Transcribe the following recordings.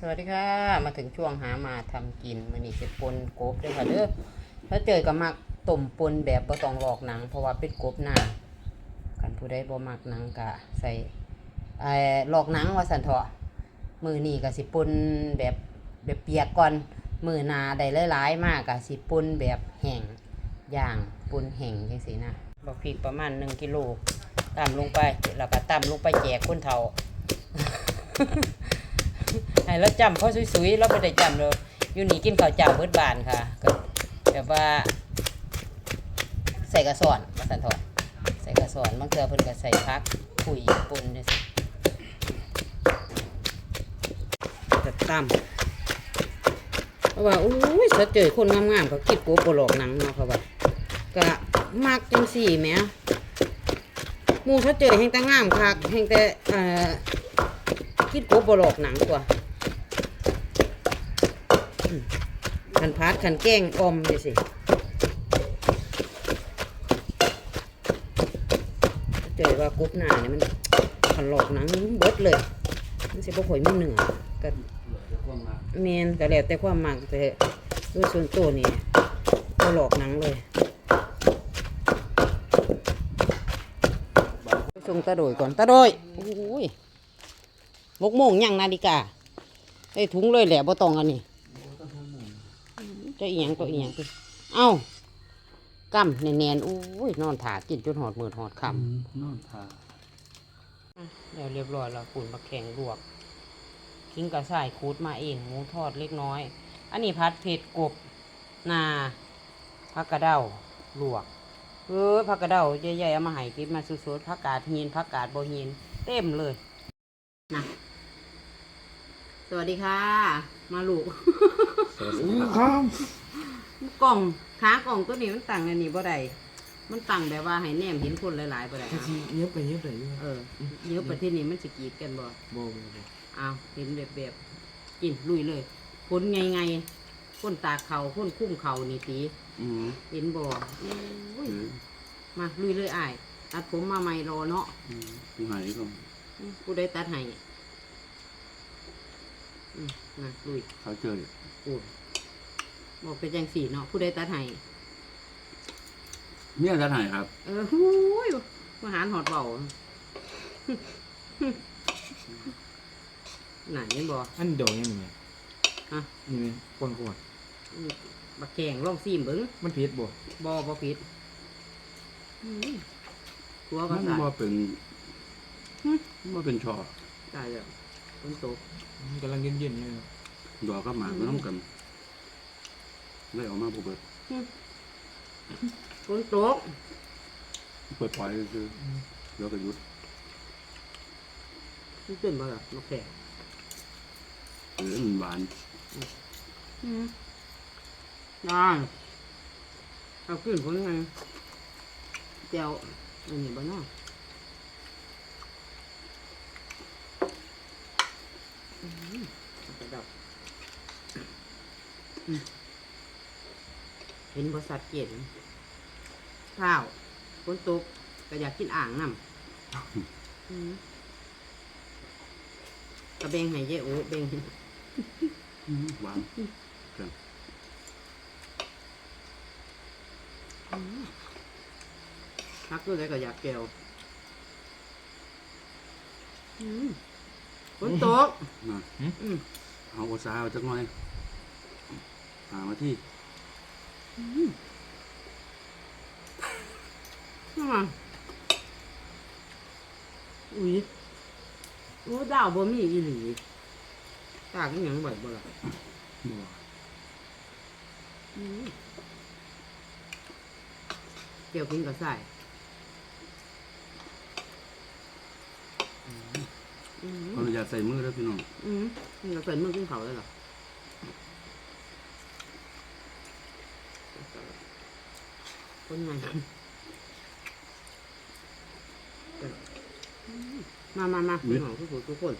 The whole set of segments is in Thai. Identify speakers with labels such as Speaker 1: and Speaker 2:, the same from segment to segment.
Speaker 1: สวัสดีค่ะ มาถึงช่วงหามาทำกินมันนี่จะปนกบด้วยค่ะเด้อถ้าเจอกับมักต้มปนแบบบ่ต้องหลอกหนัง เพราะว่าเป็นกบหน้ากันผู้ใดบ่มักหนังกะใส่ไอ้หลอกหนังว่าสันเถาะมือนี่ก็สิปนแบบแบบเปียกก่อนมือหนาได้หลายๆมากกะสิปนแบบแห้งอย่างปนแห้งจังซี่นะบักพริกประมาณ1กิโลตำลงไปแล้วก็ตำลงไปแจกคนเฒ่า ให้เราจำเขาสวยๆเราไม่ได้จำเลยอยู่นี่กินข้าวเจ้าเบิดบานค่ะก็แบบว่า ใส่กระสอนมาสันทอดใส่กระสอนบางเทื่อเพิ่นก็ใส่พักคุยปุ่นจังซี่จะตั้มเพราะว่าโอ้ยสะเจยคนงามๆก็คิดป๊บ่หลอกหนังเนาะเขาว่าก็มักจังสี่แมหมู่สะเจยแห่งแต่งามคักแห่งแต่เอ่อคิดโกบหลอกหนังกว่าอืม ขันพัดขันแก้งอมนี่สิเจอว่ากบหนาเนี่ยมันขันหลอกหนังเบิดเลย มันสิบ่ข่อยมีเหนือก็เมนก็แล้วแต่ความมักแต่โดยส่วนตัวนี่บ่หลอกหนังเลยส่งตาโดยก่อนตาโดยโอ้ยมกโมงยังนาฬิกาไอ้ถุงเลยแหละบ่ตองอันนี้ จะอีหยังตัวอีหยังตัวเอ้ากำแน่นๆอุ้ยนอนถากินจนหอดมือหอดค
Speaker 2: นอนทาำ
Speaker 1: แล้วเรียบร้อยแล้วคุณมาแข่งลวกทิ้งกระส่ายคูดมาเองหมูทอดเล็กน้อย อันนี้พัดเผ็ดกบนาผักกระเด้าลวกเออผักกระเด้าใหญ่ๆเอามาให้กินมาสุดๆผักกาดหินผักกาดบ่หินเต็มเลยนะสวัสดีค่ะ มาลูก
Speaker 2: ครับ
Speaker 1: กล่องขากล่องตัวนี้มันตั้งอันนี้บ่ได้มันตั้งแบบว่าให้แนมเห็นคนหลายๆบ่ได้
Speaker 2: กะ
Speaker 1: เอา
Speaker 2: ทิเย็บไปเย็บไปอยู่
Speaker 1: เออเยอะประเทศนี้มันสิกรีดกันบ่
Speaker 2: โบโบโบ
Speaker 1: อ้าวเห็นแบบแบบกินลุยเลยคนไงไงคนตากเขาคนคุ้มเขานี่ตี
Speaker 2: อืม
Speaker 1: เห็นบ่อุ้ยมาลุยเลยอ้ายตัดผมมาใหม่รอเนาะ
Speaker 2: อืมกูหายก็
Speaker 1: อืมผู้ใดตัดให้อืมมาลุย
Speaker 2: เขาเจอ
Speaker 1: โอ้ยบอกเป็นจังสีเนาะผู้ใดตัดให้
Speaker 2: เนี่ยจะถ่ายครับ
Speaker 1: เออหูยมาหารหอดเบาไหนบ่
Speaker 3: อันเดียวยังไง
Speaker 1: ฮะ
Speaker 3: นี่ไหมคนขวด
Speaker 1: บักแข่งลองซีมเบิ้ง
Speaker 3: มันผิดบ่
Speaker 1: บ่บ่ผิดอืมตัวก็
Speaker 2: มัน
Speaker 1: ใส่
Speaker 2: ว่าเป็นว่าเป็นช่อ
Speaker 1: ตายแล้วฝนตก
Speaker 3: มันกำลังเย็นๆอยู่
Speaker 2: ดอกก็หมากไม่ต้องกันเลยออกมาพวกเบิด
Speaker 1: ฝนตก
Speaker 2: เปิดปล่อยคือแล้วก็หยุด
Speaker 1: มันตื่นบ่ล่ะบักแข่ง
Speaker 2: หรือมันหวาน
Speaker 1: อืมได้เอาขึ้นผลไงเจียวอันนี้บ่เนาะอืมเอาไปดับอืม เห็นบริษัทเกียนข้าวฝนตกก็อยากกินอ่างน้ำอืมกระเบงให้เยโอเบงให้
Speaker 2: หวาน
Speaker 1: พักด้วยแล้วก็อยากแก้วอืมฝนตก
Speaker 2: มา
Speaker 1: อืม
Speaker 2: เอาโอซาเอาจักหน่อย หามาที่
Speaker 1: นี่มาอุ้ยโอ้ดาวบ่มีอีหลีตากอีหยังบ่อยบ่ล่ะ
Speaker 2: บัว
Speaker 1: อืมเกี่ยวกินกับใส่อืม
Speaker 2: ขออนุญาตใส่มือแล้วพี่น้อง
Speaker 1: อืมนี่เราใส่มือกินเขาเลยเหรอ คนไงมามามาพี่น้องทุกคนทุกคน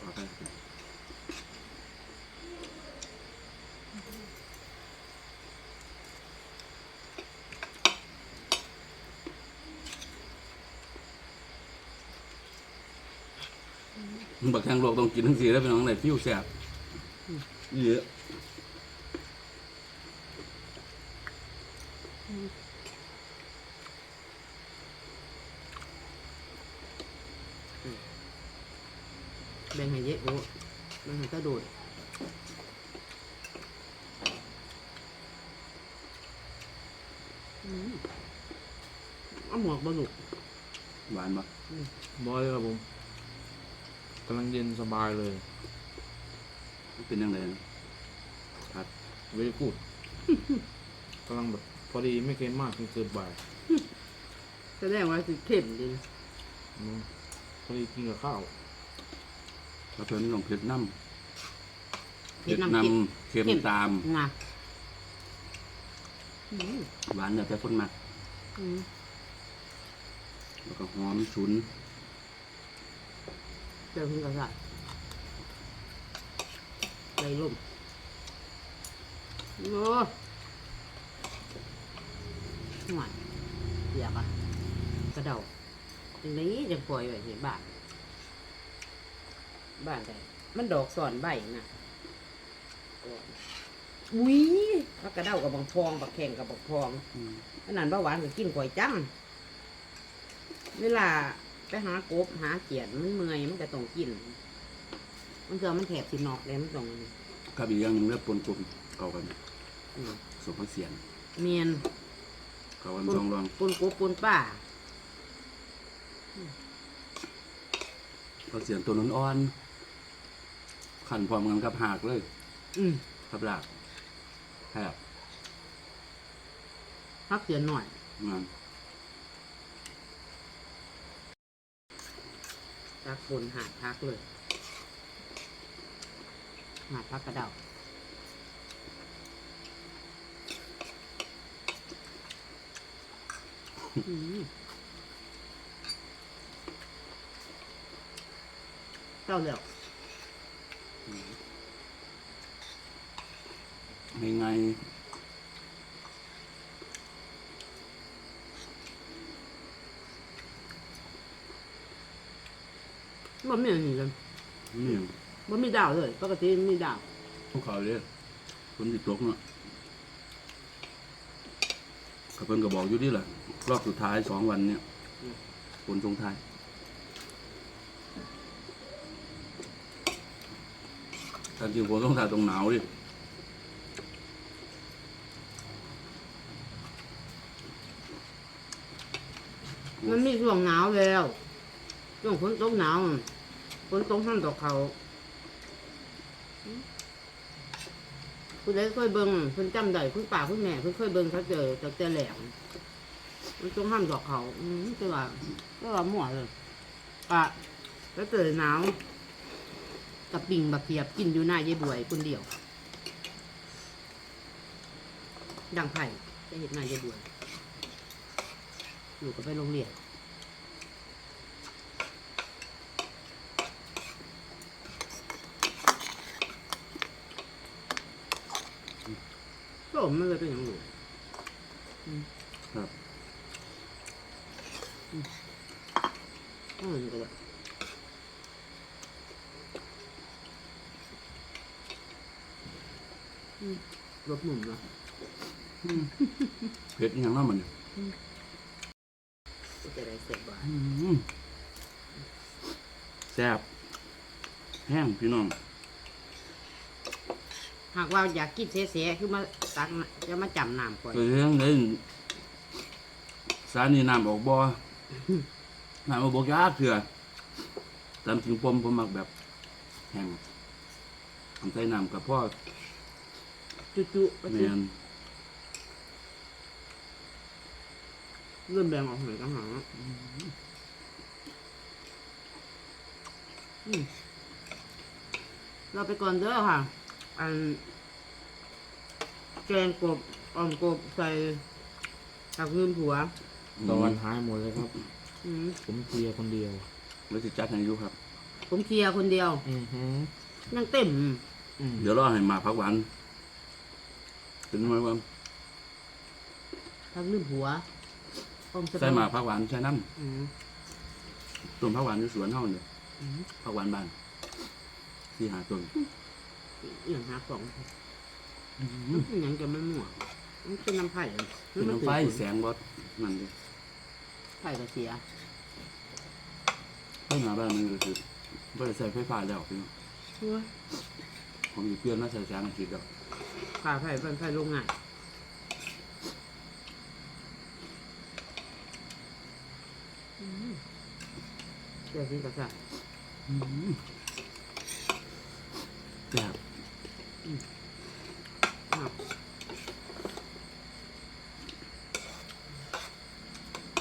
Speaker 2: ขอไปบักแข้งโลกต้องกินทั้งสี่แล้วพี่น้องไหนฟิวแสบเยอะ
Speaker 1: แบ่งให้เยอะโอ้แบ่งให้กระโดดอืมเอาหมวกบลุก
Speaker 2: หวานปะ
Speaker 3: บอยครับผมกำลังเย็นสบายเลย
Speaker 2: เป็นยังไงนะผัด
Speaker 3: เวลกูดกำลังแบบพอดีไม่เค็มมากจนเกินไป
Speaker 1: แสดงว่าคือเข้มดี
Speaker 3: อืมพอดีกินกับข้าว
Speaker 2: กระเทียมลงเผ็ดน้ำ
Speaker 1: เผ็ดน้ำ
Speaker 2: น้
Speaker 1: เค็มำ
Speaker 2: เค็มตาม
Speaker 1: นะอืม
Speaker 2: หวานเนี่ยแต่คนมัก
Speaker 1: อืม
Speaker 2: แล้วก็หอมฉุน
Speaker 1: เจอคุณกษัตริย์ไรล่มโอ้หวานเสียบอะกระเดาจังนี้จะปล่อยไว้เห็นบ้าน บ้านใดมันดอกสอนใบนะอุ้ยพักกระเดากับบังพองบักแข่งกับบักพอง
Speaker 2: อืม
Speaker 1: อันนั้นเบาหวานก็กินก๋วยจังเวลาไปหากบหาเกียดมันเมื่อยมันก็ต้องกิน มันเกิดมันแถบสินอกเลยมันต้องอันนี้
Speaker 2: กับอีกอย่างหนึ่งเลือดปนกลมเก่ากัน
Speaker 1: อืม
Speaker 2: สมพักเสียน
Speaker 1: เมียน
Speaker 2: เก่ากันสองรอง
Speaker 1: ปนกบปนป้า
Speaker 2: พักเสียนตัวนั้นอ่อนๆ ขันพร้อมกันกับหากเลย
Speaker 1: อืม
Speaker 2: กับหลากแทบ
Speaker 1: พักเสียนหน่อย
Speaker 2: งาน
Speaker 1: พักบนหาดพักเลยหาดพักกระเดาอืมเจ้าเดียว
Speaker 2: ไม่ไง
Speaker 1: บ่มีอันนี้เลย
Speaker 2: นี่
Speaker 1: บ่มีดาวเลย ปกติมีดาว
Speaker 2: พวกเขาเลยคนติดตกเนาะกับเพิ่นก็บอกอยู่นี่แหละรอบสุดท้ายสองวันเนี่ย คนทรงท้าย ถ้าจริงผมต้องถ่ายตรงหนาวดิ
Speaker 1: มันมีช่วงหนาวแล้วช่วงฝนตกหนาวฝนตกห้ามตกเขาคุณได้เคยเบิ่งคุณจำได้คุณป่าคุณแม่คุณเคยเบิ่งเขาเจอจากแต่แหลมมันต้องห้ามดอกเขาอืมแต่ว่าแต่ว่ามั่วเลยปะแล้วเจอหนาว กับปิ่งบักเขียบกินอยู่หน้ายายบวยคนเดียว ดังไผ่จะเห็นหน้ายายบวยอยู่ก็ไปโรงเรียนโมมันเลยเป็นอย่างหนู
Speaker 2: ครับ
Speaker 1: อ๋อนี่ก็ได้อื รถหมุนเนาะ
Speaker 2: เผ็ดอหย่างนั้นมันเนี่ย
Speaker 1: จะได้เสร็จบ้าน
Speaker 2: อืมแซ่บแห้งพี่น้อง
Speaker 1: หากว่าอยากกินเสียๆคือมาตักน่ะจะมาจำน้ำก่อน
Speaker 2: เคยเลี้ยงเลยสานีน้ำออกบ่อน้ำออกบ่อยากเถื่อตามจริงผมผมมักแบบแห้งทำใส่น้ำกับพ่อ
Speaker 1: จุๆก็
Speaker 2: แม
Speaker 1: คือนเริ่มแบ่งออกเหมือนกันหาอืมเราไปก่อนเด้อค่ะ อันแกงกบอ่อมกบใส่ผักลืมผัว
Speaker 3: ตะวันหายหมดเลยครับ
Speaker 1: อืม
Speaker 3: ผมเคลียร์คนเดียว
Speaker 2: แล้วสิจัดให้อยู่ครับ
Speaker 1: ผมเคลียร์คนเดียว
Speaker 3: อือฮึ
Speaker 1: ยังเต็ม
Speaker 3: อืม
Speaker 2: เดี๋ยวรอให้หมาพักหวาน เป็นไงว่า
Speaker 1: ผักลืมผัวอ่อมสะ
Speaker 2: ใส่หมาพักหวานใส่น้
Speaker 1: อืมำ
Speaker 2: ต้นพักหวานอยู่สวนเฮาเนี่ย
Speaker 1: อืม
Speaker 2: พักหวานบ้านที่หาต้น
Speaker 1: เอียงหาของ
Speaker 2: อืม
Speaker 1: มันยังจะไม่มั่วมันเป็นน้ำไผ่อะ
Speaker 2: เป็นน้ำไฟแสงบดนั่นดิ
Speaker 1: ไผ่ก็เสีย
Speaker 2: ไฟหน้าบ้านมันก็คือบ่ได้ใส่ไฟฟ้าแล้วพี่น้อง
Speaker 1: เฮ้ย
Speaker 2: ผมมีเพื่อนมาใส่แสงอาทิตย์แล้ ว
Speaker 1: ขาไผ่เป็นไผ่โรงงานอืมเดี๋ยวพี่กระซ่า
Speaker 2: อืมแซ่บ
Speaker 1: ครับ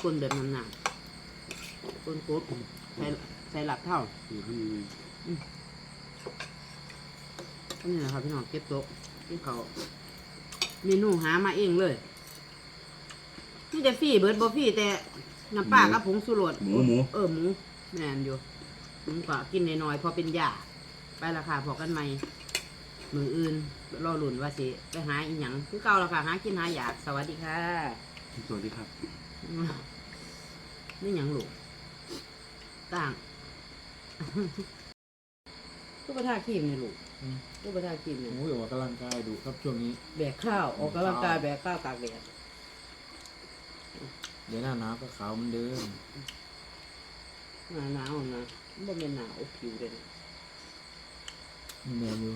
Speaker 1: คนแบบนั้นน่ะคนกบใส่ใส่หลับเท่า
Speaker 2: อยู่ข้างใน
Speaker 1: นี่แหละครับพี่น้องเก็บโต๊ะ ที่เขาเมนูหามาเองเลยนี่แต่ฟรีเบิร์ดบ่ฟรีแต่น้ำปลากับผงสุรส
Speaker 2: หมูหมู
Speaker 1: เออหมูแม่นอยู่หมูก็กินน้อยๆพอเป็นยาไปราคาพอกันใหม่มืออื่นรอหลุนว่าสิไปหาอีหยังคือเก่าราคาหากินหาอยากสวัสดีค่ะ
Speaker 2: สวัสดีครับ
Speaker 1: นี่หยังลูกต่าง ก็ประทาครีมเนี่ยลูกก็ประทาครีมเนี่ย
Speaker 3: โอ้ยออกกำลังกายดูครับช่วงนี้
Speaker 1: แบกข้าวออกกำลังกายแบกข้าวตากแดด
Speaker 3: เดี๋ยวหน้าหนาวก็ขาวเหมือนเดิม
Speaker 1: หนาหนาวนะบ่เป็นหนาวผิวเลยนะ
Speaker 3: แมนอยู่